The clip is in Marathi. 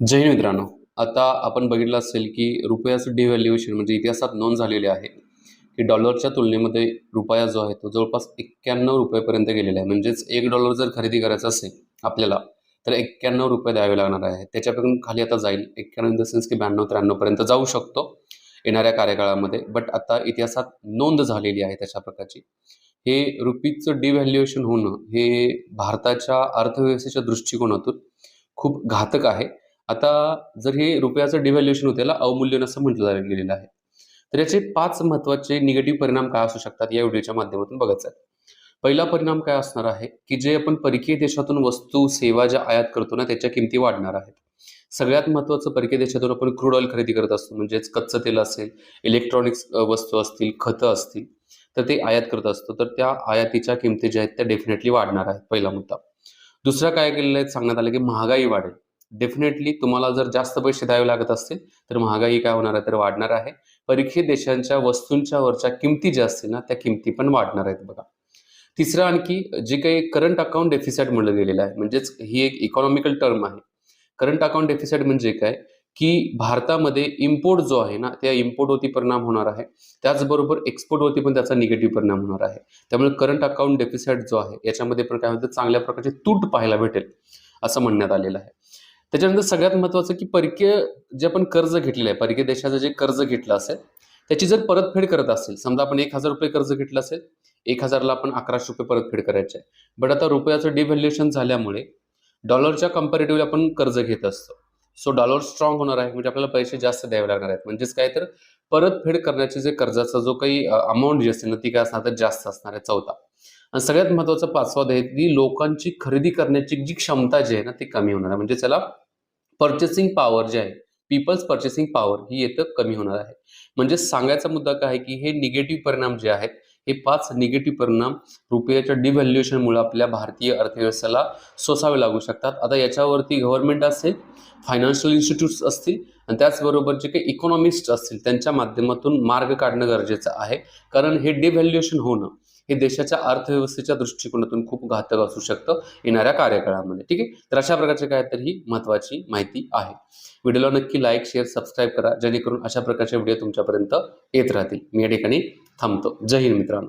जय मित्रांनो. आता आपण बघितलं असेल की रुपयाचं डिव्हॅल्युएशन म्हणजे इतिहासात नोंद झालेली आहे की डॉलरच्या तुलनेमध्ये रुपया जो आहे तो जवळपास एक्क्याण्णव रुपयापर्यंत गेलेला आहे. म्हणजेच एक डॉलर जर खरेदी करायचं असेल आपल्याला तर एक्क्याण्णव रुपये द्यावे लागणार आहे. त्याच्यापासून खाली आता जाईल. एक्क्याण्णव इन द सेन्स की ब्याण्णव त्र्याण्णवपर्यंत जाऊ शकतो येणाऱ्या कार्यकाळामध्ये. बट आता इतिहासात नोंद झालेली आहे तशा प्रकारची. हे रुपीचं डिव्हॅल्युएशन होणं हे भारताच्या अर्थव्यवस्थेच्या दृष्टिकोनातून खूप घातक आहे. आता जर हे रुपयाचं डिव्हॅल्युएशन होते याला अवमूल्यन असं म्हटलं गेलेलं आहे. तर याचे पाच महत्त्वाचे निगेटिव्ह परिणाम काय असू शकतात या व्हिडिओच्या माध्यमातून बघायचं आहे. पहिला परिणाम काय असणार आहे की जे आपण परकीय देशातून वस्तू सेवा ज्या आयात करतो ना त्याच्या किमती वाढणार आहेत. सगळ्यात महत्त्वाचं परकीय देशातून आपण क्रूड ऑइल खरेदी करत असतो म्हणजेच कच्चं तेल असेल इलेक्ट्रॉनिक्स वस्तू असतील खतं असतील तर ते आयात करत असतो. तर त्या आयातीच्या किमती ज्या आहेत त्या डेफिनेटली वाढणार आहेत पहिला मुद्दा. दुसरा काय केलेलं आहे सांगण्यात आलं की महागाई वाढेल. डेफिनेटली तुम्हाला जर जास्त पैसे द्यावे लागत असतील तर महागाई काय होणार आहे? तर वाढणार आहे. परीक्षित देशांच्या वस्तूंच्या वरच्या किमती ज्या असतील ना त्या किमती पण वाढणार आहेत बघा. तिसरं आणखी जे काही करंट अकाउंट डेफिसाईट म्हणलं गेलेलं आहे म्हणजेच ही एक इकॉनॉमिकल टर्म आहे. करंट अकाउंट डेफिसाईट म्हणजे काय? की भारतामध्ये इम्पोर्ट जो आहे ना त्या इम्पोर्टवरती परिणाम होणार आहे. त्याचबरोबर एक्सपोर्टवरती पण त्याचा निगेटिव्ह परिणाम होणार आहे. त्यामुळे करंट अकाउंट डेफिसाईट जो आहे याच्यामध्ये पण काय होतं? चांगल्या प्रकारची तूट पाहायला भेटेल असं म्हणण्यात आलेलं आहे. त्याच्यानंतर सगळ्यात महत्त्वाचं की परकीय जे आपण कर्ज घेतलेलं आहे परकीय देशाचं जे कर्ज घेतलं असेल त्याची जर परतफेड करत असेल समजा आपण एक हजार रुपये कर्ज घेतलं असेल एक हजारला आपण अकराशे रुपये परतफेड करायचे आहे. बट आता रुपयाचं डिव्हॅल्युएशन झाल्यामुळे डॉलरच्या कम्पॅरेटिव्हली आपण कर्ज घेत असतो. सो डॉलर स्ट्रॉंग होणार आहे म्हणजे आपल्याला पैसे जास्त द्यावे लागणार आहेत. म्हणजेच काय तर परतफेड करण्याचे जे कर्जाचा जो काही अमाऊंट जी असते ना ती काय असणार तर जास्त असणार आहे चौथा. आणि सगळ्यात महत्त्वाचा पाचवा आहे की लोकांची खरेदी करण्याची जी क्षमता जी आहे ना ती कमी होणार आहे. म्हणजे त्याला पर्चेसिंग पॉवर जे आहे पीपल्स पर्चेसिंग पॉवर ही येतं कमी होणार आहे. म्हणजे सांगायचा मुद्दा काय आहे की हे निगेटिव्ह परिणाम जे आहेत हे पाच निगेटिव्ह परिणाम रुपयाच्या डिव्हॅल्युएशनमुळे आपल्या भारतीय अर्थव्यवस्थेला सोसावे लागू शकतात. आता याच्यावरती गव्हर्नमेंट असेल फायनान्शियल इन्स्टिट्यूट्स असतील आणि त्याचबरोबर जे काही इकॉनॉमिस्ट असतील त्यांच्या माध्यमातून मार्ग काढणं गरजेचं आहे. कारण हे डिव्हॅल्युएशन होणं हे देशाच्या अर्थव्यवस्थेच्या दृष्टिकोनातून खूप घातक असू शकतं येणाऱ्या कार्यकाळामध्ये. ठीक आहे? तर अशा प्रकारचे काय तर ही महत्त्वाची माहिती आहे. व्हिडिओला नक्की लाईक शेअर सबस्क्राईब करा जेणेकरून अशा प्रकारचे व्हिडिओ तुमच्यापर्यंत येत राहतील. मी या ठिकाणी थांबतो. जय हिंद मित्रांनो.